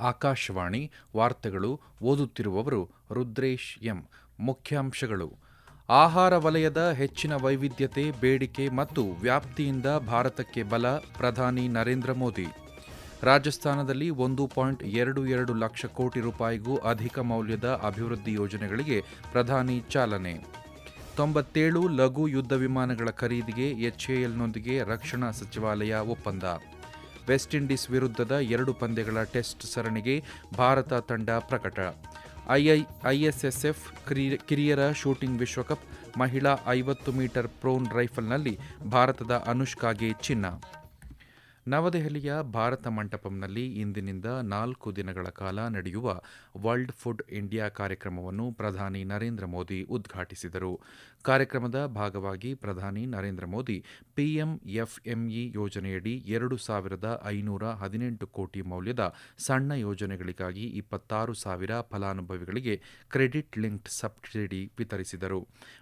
ಆಕಾಶವಾಣಿ ವಾರ್ತೆಗಳು ಓದುತ್ತಿರುವವರು ರುದ್ರೇಶ್ ಎಂ. ಮುಖ್ಯಾಂಶಗಳು. ಆಹಾರ ವಲಯದ ಹೆಚ್ಚಿನ ವೈವಿಧ್ಯತೆ, ಬೇಡಿಕೆ ಮತ್ತು ವ್ಯಾಪ್ತಿಯಿಂದ ಭಾರತಕ್ಕೆ ಬಲ ಪ್ರಧಾನಿ ನರೇಂದ್ರ ಮೋದಿ. ರಾಜಸ್ಥಾನದಲ್ಲಿ ಒಂದು ಪಾಯಿಂಟ್ ಎರಡು ಎರಡು ಲಕ್ಷ ಕೋಟಿ ರೂಪಾಯಿಗೂ ಅಧಿಕ ಮೌಲ್ಯದ ಅಭಿವೃದ್ಧಿ ಯೋಜನೆಗಳಿಗೆ ಪ್ರಧಾನಿ ಚಾಲನೆ. ತೊಂಬತ್ತೇಳು ಲಘು ಯುದ್ಧ ವಿಮಾನಗಳ ಖರೀದಿಗೆ ಎಚ್ಎಎಲ್ನೊಂದಿಗೆ ರಕ್ಷಣಾ ಸಚಿವಾಲಯ ಒಪ್ಪಂದ. ವೆಸ್ಟ್ ಇಂಡೀಸ್ ವಿರುದ್ಧದ ಎರಡು ಪಂದ್ಯಗಳ ಟೆಸ್ಟ್ ಸರಣಿಗೆ ಭಾರತ ತಂಡ ಪ್ರಕಟ. ಐಐ, ಐಎಸ್ಎಸ್ಎಫ್ ಕಿರಿಯರ ಶೂಟಿಂಗ್ ವಿಶ್ವಕಪ್ ಮಹಿಳಾ ಐವತ್ತು ಮೀಟರ್ ಪ್ರೋನ್ ರೈಫಲ್ನಲ್ಲಿ ಭಾರತದ ಅನುಷ್ಕಾಗೆ ಚಿನ್ನ. ನವದೆಹಲಿಯ ಭಾರತ ಮಂಟಪಂನಲ್ಲಿ ಇಂದಿನಿಂದ ನಾಲ್ಕು ದಿನಗಳ ಕಾಲ ನಡೆಯುವ ವರ್ಲ್ಡ್ ಫುಡ್ ಇಂಡಿಯಾ ಕಾರ್ಯಕ್ರಮವನ್ನು ಪ್ರಧಾನಿ ನರೇಂದ್ರ ಮೋದಿ ಉದ್ಘಾಟಿಸಿದರು. ಕಾರ್ಯಕ್ರಮದ ಭಾಗವಾಗಿ ಪ್ರಧಾನಿ ನರೇಂದ್ರ ಮೋದಿ ಪಿಎಂಎಫ್ಎಂಇ ಯೋಜನೆಯಡಿ ಎರಡು ಸಾವಿರದ ಐನೂರ ಹದಿನೆಂಟು ಕೋಟಿ ಮೌಲ್ಯದ ಸಣ್ಣ ಯೋಜನೆಗಳಿಗಾಗಿ ಇಪ್ಪತ್ತಾರು ಸಾವಿರ ಫಲಾನುಭವಿಗಳಿಗೆ ಕ್ರೆಡಿಟ್ ಲಿಂಕ್ಡ್ ಸಬ್ಸಿಡಿ ವಿತರಿಸಿದರು.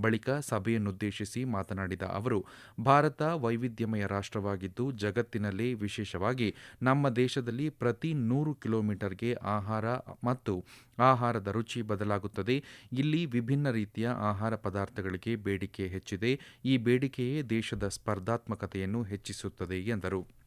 ಬಳಿಕ ಸಭೆಯನ್ನುದ್ದೇಶಿಸಿ ಮಾತನಾಡಿದ ಅವರು, ಭಾರತ ವೈವಿಧ್ಯಮಯ ರಾಷ್ಟ್ರವಾಗಿದ್ದು ಜಗತ್ತಿನಲ್ಲಿ ವಿಶೇಷವಾಗಿ ನಮ್ಮ ದೇಶದಲ್ಲಿ ಪ್ರತಿ ನೂರು ಕಿಲೋಮೀಟರ್ಗೆ ಆಹಾರ ಮತ್ತು ಆಹಾರದ ರುಚಿ ಬದಲಾಗುತ್ತದೆ. ಇಲ್ಲಿ ವಿಭಿನ್ನ ರೀತಿಯ ಆಹಾರ ಪದಾರ್ಥಗಳಿಗೆ ಬೇಡಿಕೆ ಹೆಚ್ಚಿದೆ. ಈ ಬೇಡಿಕೆಯೇ ದೇಶದ ಸ್ಪರ್ಧಾತ್ಮಕತೆಯನ್ನು ಹೆಚ್ಚಿಸುತ್ತದೆ ಎಂದರು.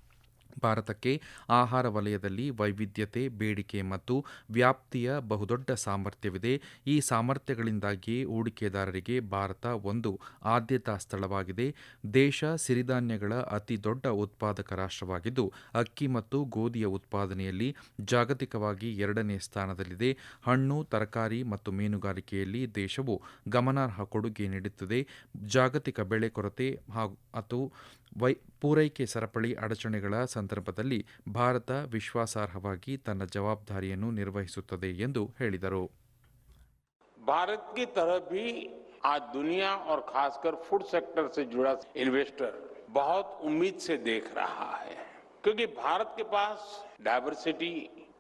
ಭಾರತಕ್ಕೆ ಆಹಾರ ವಲಯದಲ್ಲಿ ವೈವಿಧ್ಯತೆ, ಬೇಡಿಕೆ ಮತ್ತು ವ್ಯಾಪ್ತಿಯ ಬಹುದೊಡ್ಡ ಸಾಮರ್ಥ್ಯವಿದೆ. ಈ ಸಾಮರ್ಥ್ಯಗಳಿಂದಾಗಿ ಹೂಡಿಕೆದಾರರಿಗೆ ಭಾರತ ಒಂದು ಆದ್ಯತಾ ಸ್ಥಳವಾಗಿದೆ. ದೇಶ ಸಿರಿಧಾನ್ಯಗಳ ಅತಿ ದೊಡ್ಡ ಉತ್ಪಾದಕ ರಾಷ್ಟ್ರವಾಗಿದ್ದು, ಅಕ್ಕಿ ಮತ್ತು ಗೋಧಿಯ ಉತ್ಪಾದನೆಯಲ್ಲಿ ಜಾಗತಿಕವಾಗಿ ಎರಡನೇ ಸ್ಥಾನದಲ್ಲಿದೆ. ಹಣ್ಣು, ತರಕಾರಿ ಮತ್ತು ಮೀನುಗಾರಿಕೆಯಲ್ಲಿ ದೇಶವು ಗಮನಾರ್ಹ ಕೊಡುಗೆ ನೀಡುತ್ತದೆ. ಜಾಗತಿಕ ಬೆಳೆ ಕೊರತೆ ಹಾಗೂ ಅಥವಾ ವೈ ಪೂರೈಕೆ ಸರಪಳಿ ಅಡಚಣೆಗಳ ಸಂದರ್ಭದಲ್ಲಿ ಭಾರತ ವಿಶ್ವಾಸಾರ್ಹವಾಗಿ ತನ್ನ ಜವಾಬ್ದಾರಿಯನ್ನು ನಿರ್ವಹಿಸುತ್ತದೆ ಎಂದು ಹೇಳಿದರು भारत की तरफ भी आज दुनिया और खासकर फूड सेक्टर से जुड़ा इन्वेस्टर बहुत उम्मीद से देख रहा है क्योंकि भारत के पास डायवर्सिटी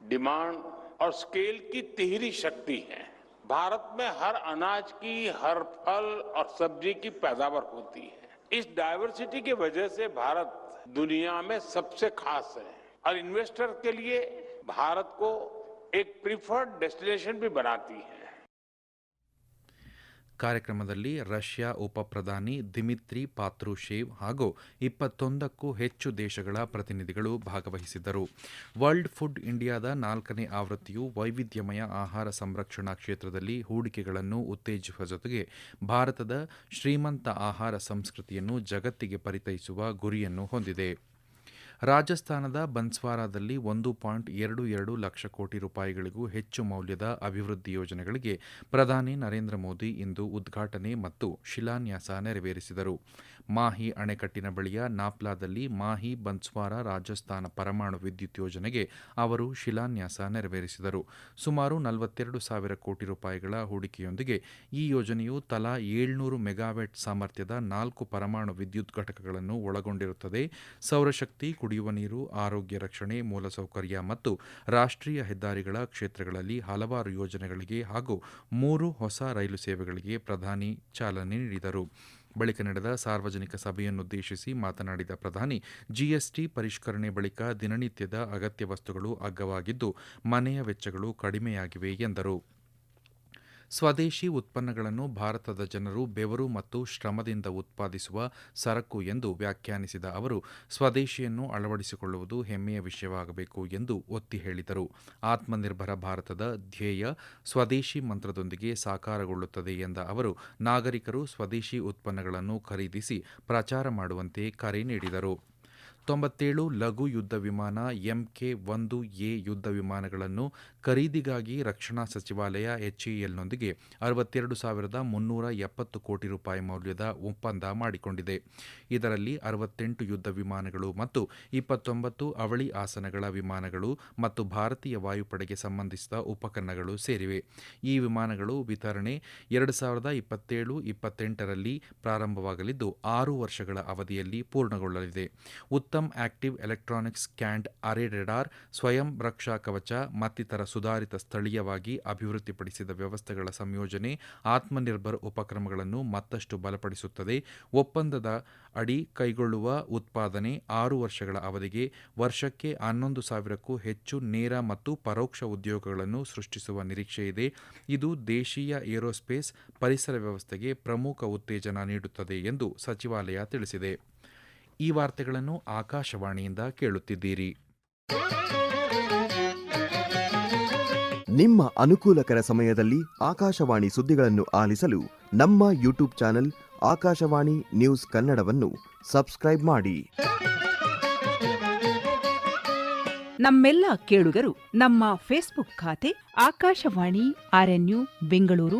डिमांड और स्केल की तिहरी शक्ति है भारत में हर अनाज की हर फल और सब्जी की पैदावार होती है इस डायवर्सिटी की वजह से भारत दुनिया में सबसे खास है। और इन्वेस्टर के लिए भारत को एक प्रीफर्ड डेस्टिनेशन भी बनाती है। ಕಾರ್ಯಕ್ರಮದಲ್ಲಿ ರಷ್ಯಾ ಉಪ ಪ್ರಧಾನಿ ದಿಮಿತ್ರಿ ಪಾತ್ರುಶೇವ್ ಹಾಗೂ ಇಪ್ಪತ್ತೊಂದಕ್ಕೂ ಹೆಚ್ಚು ದೇಶಗಳ ಪ್ರತಿನಿಧಿಗಳು ಭಾಗವಹಿಸಿದ್ದರು. ವರ್ಲ್ಡ್ ಫುಡ್ ಇಂಡಿಯಾದ ನಾಲ್ಕನೇ ಆವೃತ್ತಿಯು ವೈವಿಧ್ಯಮಯ ಆಹಾರ ಸಂರಕ್ಷಣಾ ಕ್ಷೇತ್ರದಲ್ಲಿ ಹೂಡಿಕೆಗಳನ್ನು ಉತ್ತೇಜಿಸುವ ಜೊತೆಗೆ ಭಾರತದ ಶ್ರೀಮಂತ ಆಹಾರ ಸಂಸ್ಕೃತಿಯನ್ನು ಜಗತ್ತಿಗೆ ಪರಿಚಯಿಸುವ ಗುರಿಯನ್ನು ಹೊಂದಿದೆ. ರಾಜಸ್ಥಾನದ ಬನ್ಸ್ವಾರಾದಲ್ಲಿ ಒಂದು ಪಾಯಿಂಟ್ ಎರಡು ಎರಡು ಲಕ್ಷ ಕೋಟಿ ರೂಪಾಯಿಗಳಿಗೂ ಹೆಚ್ಚು ಮೌಲ್ಯದ ಅಭಿವೃದ್ಧಿ ಯೋಜನೆಗಳಿಗೆ ಪ್ರಧಾನಿ ನರೇಂದ್ರ ಮೋದಿ ಇಂದು ಉದ್ಘಾಟನೆ ಮತ್ತು ಶಿಲಾನ್ಯಾಸ ನೆರವೇರಿಸಿದರು. ಮಾಹಿ ಅಣೆಕಟ್ಟಿನ ಬಳಿಯ ನಾಪ್ಲಾದಲ್ಲಿ ಮಾಹಿ ಬನ್ಸ್ವಾರ ರಾಜಸ್ಥಾನ ಪರಮಾಣು ವಿದ್ಯುತ್ ಯೋಜನೆಗೆ ಅವರು ಶಿಲಾನ್ಯಾಸ ನೆರವೇರಿಸಿದರು. ಸುಮಾರು ನಲವತ್ತೆರಡು ಸಾವಿರ ಕೋಟಿ ರೂಪಾಯಿಗಳ ಹೂಡಿಕೆಯೊಂದಿಗೆ ಈ ಯೋಜನೆಯು ತಲಾ ಏಳ್ನೂರು ಮೆಗಾವ್ಯಾಟ್ ಸಾಮರ್ಥ್ಯದ ನಾಲ್ಕು ಪರಮಾಣು ವಿದ್ಯುತ್ ಘಟಕಗಳನ್ನು ಒಳಗೊಂಡಿರುತ್ತದೆ. ಸೌರಶಕ್ತಿ, ಕುಡಿಯುವ ನೀರು, ಆರೋಗ್ಯ ರಕ್ಷಣೆ, ಮೂಲಸೌಕರ್ಯ ಮತ್ತು ರಾಷ್ಟ್ರೀಯ ಹೆದ್ದಾರಿಗಳ ಕ್ಷೇತ್ರಗಳಲ್ಲಿ ಹಲವಾರು ಯೋಜನೆಗಳಿಗೆ ಹಾಗೂ ಮೂರು ಹೊಸ ರೈಲು ಸೇವೆಗಳಿಗೆ ಪ್ರಧಾನಿ ಚಾಲನೆ ನೀಡಿದರು. ಬಳಿಕ ನಡೆದ ಸಾರ್ವಜನಿಕ ಸಭೆಯನ್ನುದ್ದೇಶಿಸಿ ಮಾತನಾಡಿದ ಪ್ರಧಾನಿ ಜಿಎಸ್ಟಿ ಪರಿಷ್ಕರಣೆ ಬಳಿಕ ದಿನನಿತ್ಯದ ಅಗತ್ಯ ವಸ್ತುಗಳು ಅಗ್ಗವಾಗಿದ್ದು ಮನೆಯ ವೆಚ್ಚಗಳು ಕಡಿಮೆಯಾಗಿವೆ ಎಂದರು. ಸ್ವದೇಶಿ ಉತ್ಪನ್ನಗಳನ್ನು ಭಾರತದ ಜನರು ಬೆವರು ಮತ್ತು ಶ್ರಮದಿಂದ ಉತ್ಪಾದಿಸುವ ಸರಕು ಎಂದು ವ್ಯಾಖ್ಯಾನಿಸಿದ ಅವರು, ಸ್ವದೇಶಿಯನ್ನು ಅಳವಡಿಸಿಕೊಳ್ಳುವುದು ಹೆಮ್ಮೆಯ ವಿಷಯವಾಗಬೇಕು ಎಂದು ಒತ್ತಿ ಹೇಳಿದರು. ಆತ್ಮನಿರ್ಭರ ಭಾರತದ ಧ್ಯೇಯ ಸ್ವದೇಶಿ ಮಂತ್ರದೊಂದಿಗೆ ಸಾಕಾರಗೊಳ್ಳುತ್ತದೆ ಎಂದ ಅವರು, ನಾಗರಿಕರು ಸ್ವದೇಶಿ ಉತ್ಪನ್ನಗಳನ್ನು ಖರೀದಿಸಿ ಪ್ರಚಾರ ಮಾಡುವಂತೆ ಕರೆ ನೀಡಿದರು. ತೊಂಬತ್ತೇಳು ಲಘು ಯುದ್ಧ ವಿಮಾನ ಎಂಕೆ ಒಂದು ಎ ಯುದ್ಧ ವಿಮಾನಗಳನ್ನು ಖರೀದಿಗಾಗಿ ರಕ್ಷಣಾ ಸಚಿವಾಲಯ ಎಚ್ಇಎಲ್ನೊಂದಿಗೆ ಅರವತ್ತೆರಡು ಸಾವಿರದ ಮುನ್ನೂರ ಎಪ್ಪತ್ತು ಕೋಟಿ ರೂಪಾಯಿ ಮೌಲ್ಯದ ಒಪ್ಪಂದ ಮಾಡಿಕೊಂಡಿದೆ. ಇದರಲ್ಲಿ ಅರವತ್ತೆಂಟು ಯುದ್ಧ ವಿಮಾನಗಳು ಮತ್ತು ಇಪ್ಪತ್ತೊಂಬತ್ತು ಅವಳಿ ಆಸನಗಳ ವಿಮಾನಗಳು ಮತ್ತು ಭಾರತೀಯ ವಾಯುಪಡೆಗೆ ಸಂಬಂಧಿಸಿದ ಉಪಕರಣಗಳು ಸೇರಿವೆ. ಈ ವಿಮಾನಗಳು ವಿತರಣೆ ಎರಡು ಸಾವಿರದ ಇಪ್ಪತ್ತೇಳು ಇಪ್ಪತ್ತೆಂಟರಲ್ಲಿ ಪ್ರಾರಂಭವಾಗಲಿದ್ದು ಆರು ವರ್ಷಗಳ ಅವಧಿಯಲ್ಲಿ ಪೂರ್ಣಗೊಳ್ಳಲಿದೆ. ಉತ್ತರ Uttam active electronics scanned array radar, Swayam Raksha Kavach, ಮತ್ತಿತರ ಸುಧಾರಿತ ಸ್ಥಳೀಯವಾಗಿ ಅಭಿವೃದ್ಧಿಪಡಿಸಿದ ವ್ಯವಸ್ಥೆಗಳ ಸಂಯೋಜನೆ, ಆತ್ಮನಿರ್ಭರ್ ಉಪಕ್ರಮಗಳನ್ನು ಮತ್ತಷ್ಟು ಬಲಪಡಿಸುತ್ತದೆ. ಒಪ್ಪಂದದ ಅಡಿ ಕೈಗೊಳ್ಳುವ ಉತ್ಪಾದನೆ ಆರು ವರ್ಷಗಳ ಅವಧಿಗೆ ವರ್ಷಕ್ಕೆ ಹನ್ನೊಂದು ಸಾವಿರಕ್ಕೂ ಹೆಚ್ಚು ನೇರ ಮತ್ತು ಪರೋಕ್ಷ ಉದ್ಯೋಗಗಳನ್ನು ಸೃಷ್ಟಿಸುವ ನಿರೀಕ್ಷೆಯಿದೆ ಇದು ದೇಶೀಯ ಏರೋಸ್ಪೇಸ್ ಪರಿಸರ ವ್ಯವಸ್ಥೆಗೆ ಪ್ರಮುಖ ಉತ್ತೇಜನ ನೀಡುತ್ತದೆ ಎಂದು ಸಚಿವಾಲಯ ತಿಳಿಸಿದೆ. ಈ ವಾರ್ತೆಗಳನ್ನು ಆಕಾಶವಾಣಿಯಿಂದ ಕೇಳುತ್ತಿದ್ದೀರಿ. ನಿಮ್ಮ ಅನುಕೂಲಕರ ಸಮಯದಲ್ಲಿ ಆಕಾಶವಾಣಿ ಸುದ್ದಿಗಳನ್ನು ಆಲಿಸಲು ನಮ್ಮ ಯೂಟ್ಯೂಬ್ ಚಾನೆಲ್ ಆಕಾಶವಾಣಿ ನ್ಯೂಸ್ ಕನ್ನಡವನ್ನು ಸಬ್ಸ್ಕ್ರೈಬ್ ಮಾಡಿ. ನಮ್ಮೆಲ್ಲ ಕೇಳುಗರು ನಮ್ಮ ಫೇಸ್ಬುಕ್ ಖಾತೆ ಆಕಾಶವಾಣಿ ಆರ್ಎನ್ಯು ಬೆಂಗಳೂರು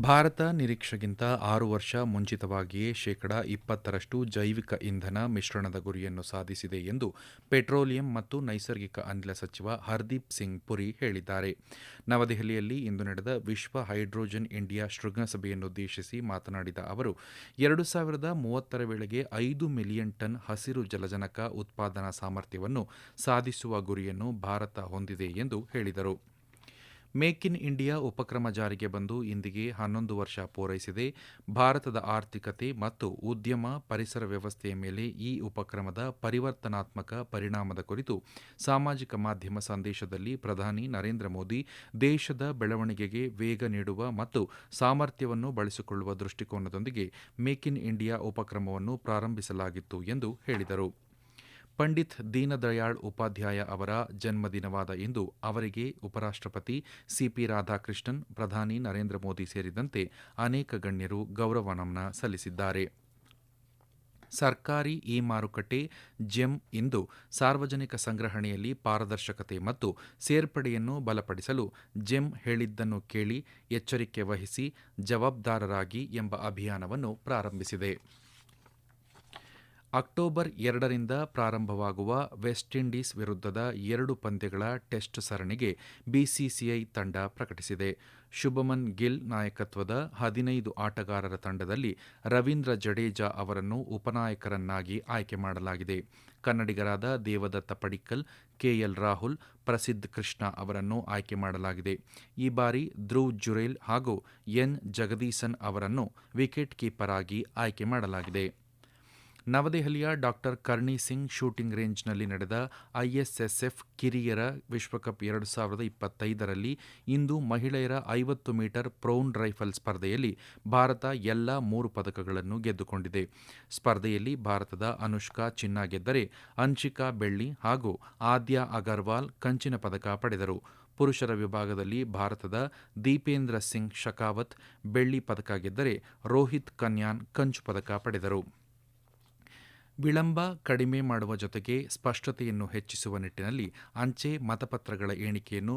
ಭಾರತ ನಿರೀಕ್ಷೆಗಿಂತ ಆರು ವರ್ಷ ಮುಂಚಿತವಾಗಿಯೇ ಶೇಕಡ ಇಪ್ಪತ್ತರಷ್ಟು ಜೈವಿಕ ಇಂಧನ ಮಿಶ್ರಣದ ಗುರಿಯನ್ನು ಸಾಧಿಸಿದೆ ಎಂದು ಪೆಟ್ರೋಲಿಯಂ ಮತ್ತು ನೈಸರ್ಗಿಕ ಅನಿಲ ಸಚಿವ ಹರ್ದೀಪ್ ಸಿಂಗ್ ಪುರಿ ಹೇಳಿದ್ದಾರೆ. ನವದೆಹಲಿಯಲ್ಲಿ ಇಂದು ನಡೆದ ವಿಶ್ವ ಹೈಡ್ರೋಜನ್ ಇಂಡಿಯಾ ಶೃಂಗಸಭೆಯನ್ನುದ್ದೇಶಿಸಿ ಮಾತನಾಡಿದ ಅವರು, ಎರಡು ಸಾವಿರದ ಮೂವತ್ತರ ವೇಳೆಗೆ ಐದು ಮಿಲಿಯನ್ ಟನ್ ಹಸಿರು ಜಲಜನಕ ಉತ್ಪಾದನಾ ಸಾಮರ್ಥ್ಯವನ್ನು ಸಾಧಿಸುವ ಗುರಿಯನ್ನು ಭಾರತ ಹೊಂದಿದೆ ಎಂದು ಹೇಳಿದರು. ಮೇಕ್ ಇನ್ ಇಂಡಿಯಾ ಉಪಕ್ರಮ ಜಾರಿಗೆ ಬಂದು ಇಂದಿಗೆ ಹನ್ನೊಂದು ವರ್ಷ ಪೂರೈಸಿದೆ. ಭಾರತದ ಆರ್ಥಿಕತೆ ಮತ್ತು ಉದ್ಯಮ ಪರಿಸರ ವ್ಯವಸ್ಥೆಯ ಮೇಲೆ ಈ ಉಪಕ್ರಮದ ಪರಿವರ್ತನಾತ್ಮಕ ಪರಿಣಾಮದ ಕುರಿತು ಸಾಮಾಜಿಕ ಮಾಧ್ಯಮ ಸಂದೇಶದಲ್ಲಿ ಪ್ರಧಾನಿ ನರೇಂದ್ರ ಮೋದಿ ದೇಶದ ಬೆಳವಣಿಗೆಗೆ ವೇಗ ನೀಡುವ ಮತ್ತು ಸಾಮರ್ಥ್ಯವನ್ನು ಬಳಸಿಕೊಳ್ಳುವ ದೃಷ್ಟಿಕೋನದೊಂದಿಗೆ ಮೇಕ್ ಇನ್ ಇಂಡಿಯಾ ಉಪಕ್ರಮವನ್ನು ಪ್ರಾರಂಭಿಸಲಾಗಿತ್ತು ಎಂದು ಹೇಳಿದರು. ಪಂಡಿತ್ ದೀನದಯಾಳ್ ಉಪಾಧ್ಯಾಯ ಅವರ ಜನ್ಮದಿನವಾದ ಇಂದು ಅವರಿಗೆ ಉಪರಾಷ್ಟ್ರಪತಿ ಸಿಪಿ ರಾಧಾಕೃಷ್ಣನ್, ಪ್ರಧಾನಿ ನರೇಂದ್ರ ಮೋದಿ ಸೇರಿದಂತೆ ಅನೇಕ ಗಣ್ಯರು ಗೌರವ ನಮನ ಸಲ್ಲಿಸಿದ್ದಾರೆ. ಸರ್ಕಾರಿ ಇ ಮಾರುಕಟ್ಟೆ ಜೆಮ್ ಇಂದು ಸಾರ್ವಜನಿಕ ಸಂಗ್ರಹಣೆಯಲ್ಲಿ ಪಾರದರ್ಶಕತೆ ಮತ್ತು ಸೇರ್ಪಡೆಯನ್ನು ಬಲಪಡಿಸಲು ಜೆಮ್ ಹೇಳಿದ್ದನ್ನು ಕೇಳಿ ಎಚ್ಚರಿಕೆ ವಹಿಸಿ ಜವಾಬ್ದಾರರಾಗಿ ಎಂಬ ಅಭಿಯಾನವನ್ನು ಪ್ರಾರಂಭಿಸಿದೆ. ಅಕ್ಟೋಬರ್ ಎರಡರಿಂದ ಪ್ರಾರಂಭವಾಗುವ ವೆಸ್ಟ್ ಇಂಡೀಸ್ ವಿರುದ್ಧದ ಎರಡು ಪಂದ್ಯಗಳ ಟೆಸ್ಟ್ ಸರಣಿಗೆ ಬಿಸಿಸಿಐ ತಂಡ ಪ್ರಕಟಿಸಿದೆ. ಶುಭಮನ್ ಗಿಲ್ ನಾಯಕತ್ವದ ಹದಿನೈದು ಆಟಗಾರರ ತಂಡದಲ್ಲಿ ರವೀಂದ್ರ ಜಡೇಜಾ ಅವರನ್ನು ಉಪನಾಯಕರನ್ನಾಗಿ ಆಯ್ಕೆ ಮಾಡಲಾಗಿದೆ. ಕನ್ನಡಿಗರಾದ ದೇವದತ್ತ ಪಡಿಕ್ಕಲ್, ಕೆಎಲ್ ರಾಹುಲ್, ಪ್ರಸಿದ್ಧ ಕೃಷ್ಣ ಅವರನ್ನು ಆಯ್ಕೆ ಮಾಡಲಾಗಿದೆ. ಈ ಬಾರಿ ಧ್ರುವ್ ಜುರೇಲ್ ಹಾಗೂ ಎನ್ ಜಗದೀಸನ್ ಅವರನ್ನು ವಿಕೆಟ್ ಕೀಪರ್ ಆಗಿ ಆಯ್ಕೆ ಮಾಡಲಾಗಿದೆ. ನವದೆಹಲಿಯ ಡಾಕ್ಟರ್ ಕರ್ಣಿ ಸಿಂಗ್ ಶೂಟಿಂಗ್ ರೇಂಜ್ನಲ್ಲಿ ನಡೆದ ಐಎಸ್ಎಸ್ಎಫ್ ಕಿರಿಯರ ವಿಶ್ವಕಪ್ ಎರಡು ಸಾವಿರದ ಇಪ್ಪತ್ತೈದರಲ್ಲಿ ಇಂದು ಮಹಿಳೆಯರ ಐವತ್ತು ಮೀಟರ್ ಪ್ರೌನ್ ರೈಫಲ್ ಸ್ಪರ್ಧೆಯಲ್ಲಿ ಭಾರತ ಎಲ್ಲ ಮೂರು ಪದಕಗಳನ್ನು ಗೆದ್ದುಕೊಂಡಿದೆ. ಸ್ಪರ್ಧೆಯಲ್ಲಿ ಭಾರತದ ಅನುಷ್ಕಾ ಚಿನ್ನ ಗೆದ್ದರೆ ಅನ್ಶಿಕಾ ಬೆಳ್ಳಿ ಹಾಗೂ ಆದ್ಯಾ ಅಗರ್ವಾಲ್ ಕಂಚಿನ ಪದಕ ಪಡೆದರು. ಪುರುಷರ ವಿಭಾಗದಲ್ಲಿ ಭಾರತದ ದೀಪೇಂದ್ರ ಸಿಂಗ್ ಶಕಾವತ್ ಬೆಳ್ಳಿ ಪದಕ ಗೆದ್ದರೆ ರೋಹಿತ್ ಕನ್ಯಾನ್ ಕಂಚು ಪದಕ ಪಡೆದರು. ವಿಳಂಬ ಕಡಿಮೆ ಮಾಡುವ ಜೊತೆಗೆ ಸ್ಪಷ್ಟತೆಯನ್ನು ಹೆಚ್ಚಿಸುವ ನಿಟ್ಟಿನಲ್ಲಿ ಅಂಚೆ ಮತಪತ್ರಗಳ ಎಣಿಕೆಯನ್ನು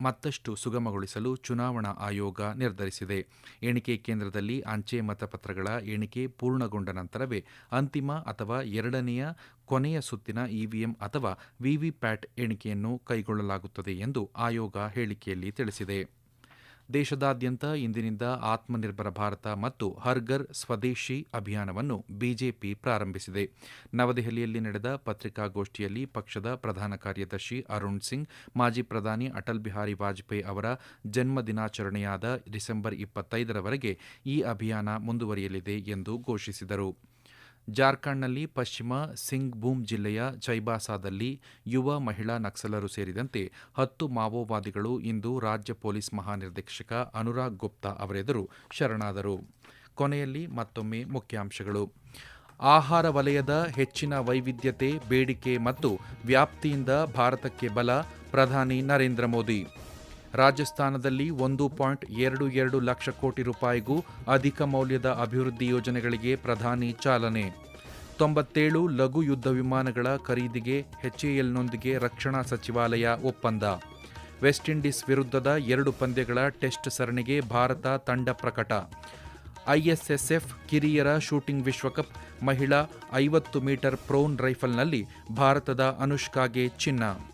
ಮತ್ತಷ್ಟು ಸುಗಮಗೊಳಿಸಲು ಚುನಾವಣಾ ಆಯೋಗ ನಿರ್ಧರಿಸಿದೆ. ಎಣಿಕೆ ಕೇಂದ್ರದಲ್ಲಿ ಅಂಚೆ ಮತಪತ್ರಗಳ ಎಣಿಕೆ ಪೂರ್ಣಗೊಂಡ ನಂತರವೇ ಅಂತಿಮ ಅಥವಾ ಎರಡನೆಯ ಕೊನೆಯ ಸುತ್ತಿನ ಇವಿಎಂ ಅಥವಾ ವಿವಿಪ್ಯಾಟ್ ಎಣಿಕೆಯನ್ನು ಕೈಗೊಳ್ಳಲಾಗುತ್ತದೆ ಎಂದು ಆಯೋಗ ಹೇಳಿಕೆಯಲ್ಲಿ ತಿಳಿಸಿದೆ. ದೇಶದಾದ್ಯಂತ ಇಂದಿನಿಂದ ಆತ್ಮನಿರ್ಭರ ಭಾರತ ಮತ್ತು ಹರ್ಗರ್ ಸ್ವದೇಶಿ ಅಭಿಯಾನವನ್ನು ಬಿಜೆಪಿ ಪ್ರಾರಂಭಿಸಿದೆ. ನವದೆಹಲಿಯಲ್ಲಿ ನಡೆದ ಪತ್ರಿಕಾಗೋಷ್ಠಿಯಲ್ಲಿ ಪಕ್ಷದ ಪ್ರಧಾನ ಕಾರ್ಯದರ್ಶಿ ಅರುಣ್ ಸಿಂಗ್, ಮಾಜಿ ಪ್ರಧಾನಿ ಅಟಲ್ ಬಿಹಾರಿ ವಾಜಪೇಯಿ ಅವರ ಜನ್ಮ ದಿನಾಚರಣೆಯಾದ ಡಿಸೆಂಬರ್ ಇಪ್ಪತ್ತೈದರವರೆಗೆ ಈ ಅಭಿಯಾನ ಮುಂದುವರಿಯಲಿದೆ ಎಂದು ಘೋಷಿಸಿದರು. ಜಾರ್ಖಂಡ್ನಲ್ಲಿ ಪಶ್ಚಿಮ ಸಿಂಗ್ಭೂಮ್ ಜಿಲ್ಲೆಯ ಚೈಬಾಸಾದಲ್ಲಿ ಯುವ ಮಹಿಳಾ ನಕ್ಸಲರು ಸೇರಿದಂತೆ ಹತ್ತು ಮಾವೋವಾದಿಗಳು ಇಂದು ರಾಜ್ಯ ಪೊಲೀಸ್ ಮಹಾನಿರ್ದೇಶಕ ಅನುರಾಗ್ ಗುಪ್ತಾ ಅವರೆದುರು ಶರಣಾದರು. ಕೊನೆಯಲ್ಲಿ ಮತ್ತೊಮ್ಮೆ ಮುಖ್ಯಾಂಶಗಳು. ಆಹಾರ ವಲಯದ ಹೆಚ್ಚಿನ ವೈವಿಧ್ಯತೆ, ಬೇಡಿಕೆ ಮತ್ತು ವ್ಯಾಪ್ತಿಯಿಂದ ಭಾರತಕ್ಕೆ ಬಲ, ಪ್ರಧಾನಿ ನರೇಂದ್ರ ಮೋದಿ. ರಾಜಸ್ಥಾನದಲ್ಲಿ ಒಂದು ಪಾಯಿಂಟ್ ಎರಡು ಎರಡು ಲಕ್ಷ ಕೋಟಿ ರೂಪಾಯಿಗೂ ಅಧಿಕ ಮೌಲ್ಯದ ಅಭಿವೃದ್ಧಿ ಯೋಜನೆಗಳಿಗೆ ಪ್ರಧಾನಿ ಚಾಲನೆ. ತೊಂಬತ್ತೇಳು ಲಘು ಯುದ್ಧ ವಿಮಾನಗಳ ಖರೀದಿಗೆ ಹೆಚ್ಎಎಲ್ನೊಂದಿಗೆ ರಕ್ಷಣಾ ಸಚಿವಾಲಯ ಒಪ್ಪಂದ. ವೆಸ್ಟ್ ಇಂಡೀಸ್ ವಿರುದ್ಧದ ಎರಡು ಪಂದ್ಯಗಳ ಟೆಸ್ಟ್ ಸರಣಿಗೆ ಭಾರತ ತಂಡ ಪ್ರಕಟ. ಐಎಸ್ಎಸ್ಎಫ್ ಕಿರಿಯರ ಶೂಟಿಂಗ್ ವಿಶ್ವಕಪ್ ಮಹಿಳಾ ಐವತ್ತು ಮೀಟರ್ ಪ್ರೋನ್ ರೈಫಲ್ನಲ್ಲಿ ಭಾರತದ ಅನುಷ್ಕಾಗೆ ಚಿನ್ನ.